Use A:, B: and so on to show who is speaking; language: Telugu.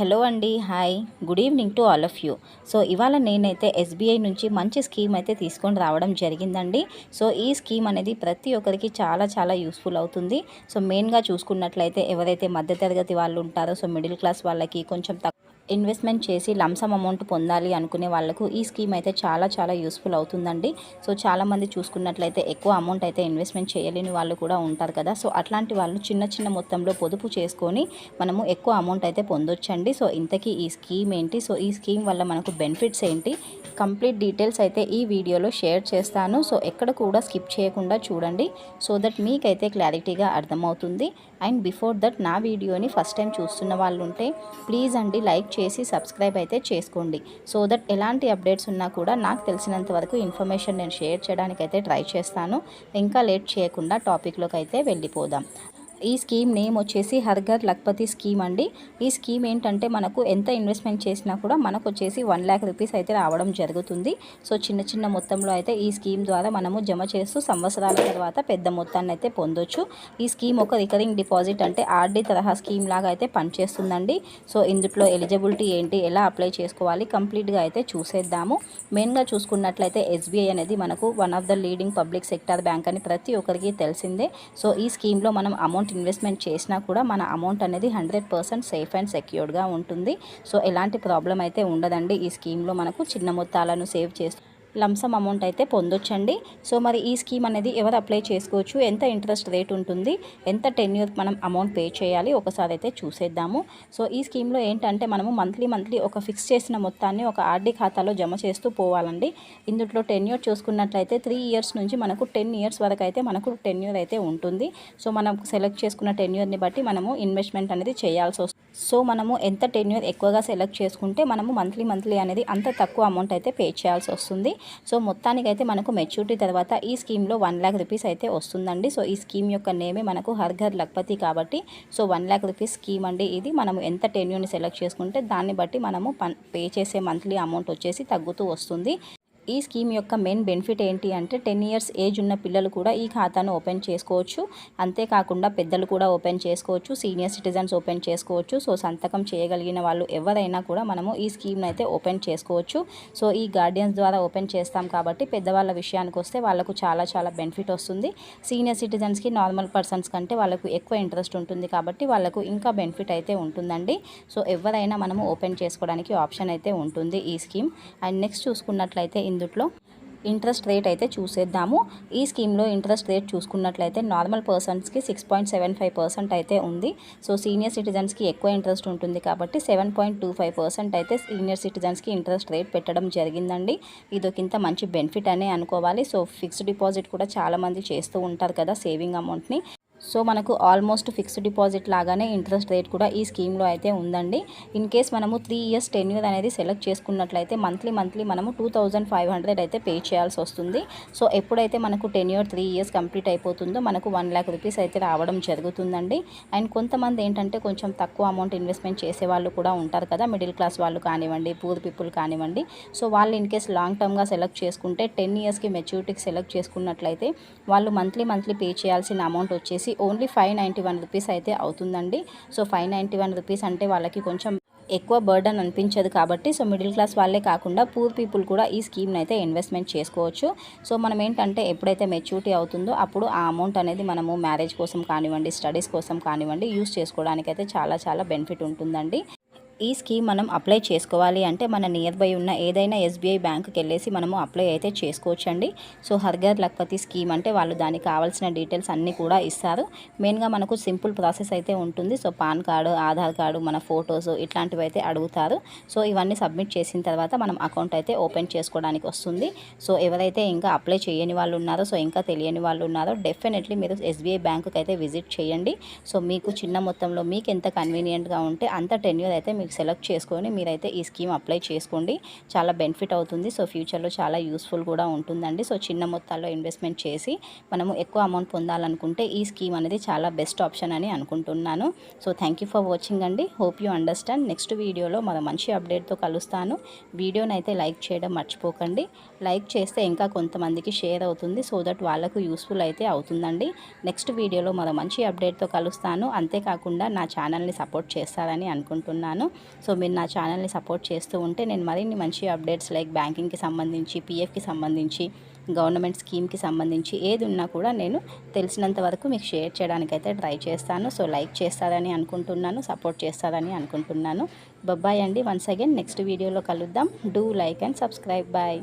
A: హలో అండి hi. Good evening to all of you. So ఇవాళ నేనైతే ఎస్బీఐ నుంచి మంచి స్కీమ్ అయితే తీసుకొని రావడం జరిగిందండి. సో ఈ స్కీమ్ అనేది ప్రతి ఒక్కరికి చాలా చాలా యూస్ఫుల్ అవుతుంది. సో మెయిన్గా చూసుకున్నట్లయితే ఎవరైతే మధ్యతరగతి వాళ్ళు ఉంటారో సో మిడిల్ క్లాస్ వాళ్ళకి కొంచెం ఇన్వెస్ట్మెంట్ చేసి లంసమ్ అమౌంట్ పొందాలి అనుకునే వాళ్ళకు ఈ స్కీమ్ అయితే చాలా చాలా యూస్ఫుల్ అవుతుందండి. సో చాలామంది చూసుకున్నట్లయితే ఎక్కువ అమౌంట్ అయితే ఇన్వెస్ట్మెంట్ చేయలేని వాళ్ళు కూడా ఉంటారు కదా. సో అట్లాంటి వాళ్ళు చిన్న చిన్న మొత్తంలో పొదుపు చేసుకొని మనము ఎక్కువ అమౌంట్ అయితే పొందొచ్చండి. సో ఇంతకీ ఈ స్కీమ్ ఏంటి? సో ఈ స్కీమ్ వల్ల మనకు బెనిఫిట్స్ ఏంటి? కంప్లీట్ డీటెయిల్స్ అయితే ఈ వీడియోలో షేర్ చేస్తాను. సో ఎక్కడ కూడా స్కిప్ చేయకుండా చూడండి. సో దట్ మీకైతే క్లారిటీగా అర్థమవుతుంది. అండ్ బిఫోర్ దట్ నా వీడియోని ఫస్ట్ టైం చూస్తున్న వాళ్ళు ఉంటే ప్లీజ్ అండి లైక్ చేసి సబ్స్క్రైబ్ అయితే చేసుకోండి. సో దట్ ఎలాంటి అప్డేట్స్ ఉన్నా కూడా నాకు తెలిసినంత వరకు ఇన్ఫర్మేషన్ నేను షేర్ చేయడానికి అయితే ట్రై చేస్తాను. ఇంకా లేట్ చేయకుండా టాపిక్లోకి అయితే వెళ్ళిపోదాం. ఈ స్కీమ్ నేమ్ వచ్చేసి హర్ఘర్ లక్పతి స్కీమ్ అండి. ఈ స్కీమ్ ఏంటంటే మనకు ఎంత ఇన్వెస్ట్మెంట్ చేసినా కూడా మనకు వచ్చేసి వన్ ల్యాక్ రూపీస్ అయితే రావడం జరుగుతుంది. సో చిన్న చిన్న మొత్తంలో అయితే ఈ స్కీమ్ ద్వారా మనము జమ చేస్తూ సంవత్సరాల తర్వాత పెద్ద మొత్తాన్ని అయితే పొందొచ్చు. ఈ స్కీమ్ ఒక రికరింగ్ డిపాజిట్ అంటే ఆర్డీ తరహా స్కీమ్ లాగా అయితే పనిచేస్తుందండి. సో ఇందులో ఎలిజిబిలిటీ ఏంటి ఎలా అప్లై చేసుకోవాలి కంప్లీట్గా అయితే చూసేద్దాము. మెయిన్గా చూసుకున్నట్లయితే ఎస్బీఐ అనేది మనకు one of the leading public sector bank అని ప్రతి ఒక్కరికి తెలిసిందే. సో ఈ స్కీమ్లో మనం అమౌంట్ ఇన్వెస్ట్మెంట్ చేసినా కూడా మన అమౌంట్ అనేది హండ్రెడ్ పర్సెంట్ సేఫ్ అండ్ సెక్యూర్డ్గా ఉంటుంది. సో ఎలాంటి ప్రాబ్లం అయితే ఉండదండి ఈ స్కీమ్లో మనకు. చిన్న మొత్తాలను సేవ్ చేస్తూ లంసమ్ అమౌంట్ అయితే పొందొచ్చండి. సో మరి ఈ స్కీమ్ అనేది ఎవరు అప్లై చేసుకోవచ్చు? ఎంత ఇంట్రెస్ట్ రేట్ ఉంటుంది? ఎంత టెన్యూర్ మనం అమౌంట్ పే చేయాలి? ఒకసారి అయితే చూసేద్దాము. సో ఈ స్కీమ్లో ఏంటంటే మనము మంత్లీ మంత్లీ ఒక ఫిక్స్ చేసిన మొత్తాన్ని ఒక ఆర్డీ ఖాతాలో జమ చేస్తూ పోవాలండి. ఇందులో టెన్యూర్ చూసుకున్నట్లయితే త్రీ ఇయర్స్ నుంచి మనకు టెన్ ఇయర్స్ వరకు అయితే మనకు టెన్యూర్ అయితే ఉంటుంది. సో మనం సెలెక్ట్ చేసుకున్న టెన్యూర్ని బట్టి మనము ఇన్వెస్ట్మెంట్ అనేది చేయాల్సి వస్తుంది. సో మనము ఎంత టెన్యూర్ ఎక్కువగా సెలెక్ట్ చేసుకుంటే మనము మంత్లీ మంత్లీ అనేది అంత తక్కువ అమౌంట్ అయితే పే చేయాల్సి వస్తుంది. సో మొత్తానికైతే మనకు మెచ్యూరిటీ తర్వాత ఈ స్కీమ్లో వన్ ల్యాక్ రూపీస్ అయితే వస్తుందండి. సో ఈ స్కీమ్ యొక్క నేమే మనకు హర్ ఘర్ లక్పతి కాబట్టి so one lakh rupees scheme అండి ఇది. మనము ఎంత టెన్యూర్ని సెలెక్ట్ చేసుకుంటే దాన్ని బట్టి మనము పే చేసే మంత్లీ అమౌంట్ వచ్చేసి తగ్గుతూ వస్తుంది. ఈ స్కీమ్ యొక్క మెయిన్ బెనిఫిట్ ఏంటి అంటే టెన్ ఇయర్స్ ఏజ్ ఉన్న పిల్లలు కూడా ఈ ఖాతాను ఓపెన్ చేసుకోవచ్చు. అంతేకాకుండా పెద్దలు కూడా ఓపెన్ చేసుకోవచ్చు సీనియర్ సిటిజన్స్ ఓపెన్ చేసుకోవచ్చు. సో సంతకం చేయగలిగిన వాళ్ళు ఎవరైనా కూడా మనము ఈ స్కీమ్ని అయితే ఓపెన్ చేసుకోవచ్చు. సో ఈ గార్డియన్స్ ద్వారా ఓపెన్ చేస్తాం కాబట్టి పెద్దవాళ్ళ విషయానికి వస్తే వాళ్ళకు చాలా చాలా బెనిఫిట్ వస్తుంది. సీనియర్ సిటిజన్స్కి నార్మల్ పర్సన్స్ కంటే వాళ్ళకు ఎక్కువ ఇంట్రెస్ట్ ఉంటుంది కాబట్టి వాళ్ళకు ఇంకా బెనిఫిట్ అయితే ఉంటుందండి. సో ఎవరైనా మనము ఓపెన్ చేసుకోవడానికి ఆప్షన్ అయితే ఉంటుంది ఈ స్కీమ్. అండ్ నెక్స్ట్ చూసుకున్నట్లయితే ఇందులో ఇంట్రెస్ట్ రేట్ అయితే చూసేద్దాము. ఈ స్కీమ్లో ఇంట్రెస్ట్ రేట్ చూసుకున్నట్లయితే నార్మల్ పర్సన్స్కి six point seven five percent అయితే ఉంది. సో సీనియర్ సిటిజన్స్కి ఎక్కువ ఇంట్రెస్ట్ ఉంటుంది కాబట్టి seven point two five percent అయితే సీనియర్ సిటిజన్స్కి ఇంట్రెస్ట్ రేట్ పెట్టడం జరిగిందండి. ఇదొకింత మంచి బెనిఫిట్ అనే అనుకోవాలి. సో ఫిక్స్డ్ డిపాజిట్ కూడా చాలామంది చేస్తూ ఉంటారు కదా సేవింగ్ అమౌంట్ని. సో మనకు ఆల్మోస్ట్ ఫిక్స్డ్ డిపాజిట్ లాగానే ఇంట్రెస్ట్ రేట్ కూడా ఈ స్కీమ్లో అయితే ఉందండి. ఇన్ కేస్ మనము త్రీ ఇయర్స్ టెన్యూర్ అనేది సెలెక్ట్ చేసుకున్నట్లయితే మంత్లీ మంత్లీ మనము టూ థౌజండ్ ఫైవ్ హండ్రెడ్ అయితే పే చేయాల్సి వస్తుంది. సో ఎప్పుడైతే మనకు టెన్యూర్ త్రీ ఇయర్స్ కంప్లీట్ అయిపోతుందో మనకు వన్ ల్యాక్ రూపీస్ అయితే రావడం జరుగుతుందండి. అండ్ కొంతమంది ఏంటంటే కొంచెం తక్కువ అమౌంట్ ఇన్వెస్ట్మెంట్ చేసే వాళ్ళు కూడా ఉంటారు కదా మిడిల్ క్లాస్ వాళ్ళు కానివ్వండి పూర్ పీపుల్ కానివ్వండి. సో వాళ్ళు ఇన్ కేస్ లాంగ్ టర్మ్గా సెలెక్ట్ చేసుకుంటే టెన్ ఇయర్స్కి మెచ్యూరిటీకి సెలెక్ట్ చేసుకున్నట్లయితే వాళ్ళు మంత్లీ మంత్లీ పే చేయాల్సిన అమౌంట్ వచ్చేసి only five ninety one rupees అయితే అవుతుందండి. So five ninety one rupees అంటే వాళ్ళకి కొంచెం ఎక్కువ బర్డన్ అనిపించదు కాబట్టి సో మిడిల్ క్లాస్ వాళ్ళే కాకుండా పూర్ పీపుల్ కూడా ఈ స్కీమ్ని అయితే ఇన్వెస్ట్మెంట్ చేసుకోవచ్చు. సో మనం ఏంటంటే ఎప్పుడైతే మెచ్యూరిటీ అవుతుందో అప్పుడు ఆ అమౌంట్ అనేది మనము మ్యారేజ్ కోసం కానివ్వండి స్టడీస్ కోసం కానివ్వండి యూస్ చేసుకోవడానికి అయితే చాలా చాలా బెనిఫిట్ ఉంటుందండి. ఈ స్కీమ్ మనం అప్లై చేసుకోవాలి అంటే మన నియర్ బై ఉన్న ఏదైనా ఎస్బీఐ బ్యాంకుకి వెళ్ళేసి మనము అప్లై అయితే చేసుకోవచ్చండి. సో హర్ఘర్ లక్పతి స్కీమ్ అంటే వాళ్ళు దానికి కావాల్సిన డీటెయిల్స్ అన్నీ కూడా ఇస్తారు. మెయిన్గా మనకు సింపుల్ ప్రాసెస్ అయితే ఉంటుంది. So pan card Aadhaar card మన ఫొటోస్ ఇట్లాంటివి అయితే అడుగుతారు. సో ఇవన్నీ సబ్మిట్ చేసిన తర్వాత మనం అకౌంట్ అయితే ఓపెన్ చేసుకోవడానికి వస్తుంది. సో ఎవరైతే ఇంకా అప్లై చేయని వాళ్ళు ఉన్నారో సో ఇంకా తెలియని వాళ్ళు ఉన్నారో డెఫినెట్లీ మీరు ఎస్బీఐ బ్యాంకుకి అయితే విజిట్ చేయండి. సో మీకు చిన్న మొత్తంలో మీకు ఎంత కన్వీనియంట్గా ఉంటే అంత టెన్యూర్ అయితే మీకు సెలెక్ట్ చేసుకొని మీరైతే ఈ స్కీమ్ అప్లై చేసుకోండి. చాలా బెనిఫిట్ అవుతుంది. సో ఫ్యూచర్లో చాలా యూస్ఫుల్ కూడా ఉంటుందండి. సో చిన్న మొత్తాల్లో ఇన్వెస్ట్మెంట్ చేసి మనము ఎక్కువ అమౌంట్ పొందాలనుకుంటే ఈ స్కీమ్ అనేది చాలా బెస్ట్ ఆప్షన్ అని అనుకుంటున్నాను. So thank you for watching అండి. Hope you understand. నెక్స్ట్ వీడియోలో మన మంచి అప్డేట్తో కలుస్తాను. వీడియోని అయితే లైక్ చేయడం మర్చిపోకండి. లైక్ చేస్తే ఇంకా కొంతమందికి షేర్ అవుతుంది. సో దట్ వాళ్ళకు యూస్ఫుల్ అయితే అవుతుందండి. నెక్స్ట్ వీడియోలో మరో మంచి అప్డేట్తో కలుస్తాను. అంతేకాకుండా నా ఛానల్ని సపోర్ట్ చేస్తారని అనుకుంటున్నాను. సో మీరు నా ఛానల్ని సపోర్ట్ చేస్తూ ఉంటే నేను మరిన్ని మంచి అప్డేట్స్ లైక్ బ్యాంకింగ్కి సంబంధించి పిఎఫ్కి సంబంధించి గవర్నమెంట్ స్కీమ్కి సంబంధించి ఏది ఉన్నా కూడా నేను తెలిసినంత వరకు మీకు షేర్ చేయడానికైతే ట్రై చేస్తాను. సో లైక్ చేస్తారని అనుకుంటున్నాను సపోర్ట్ చేస్తారని అనుకుంటున్నాను. బొబ్బాయి అండి. వన్స్ అగైన్ నెక్స్ట్ వీడియోలో కలుద్దాం. Do like and subscribe. Bye.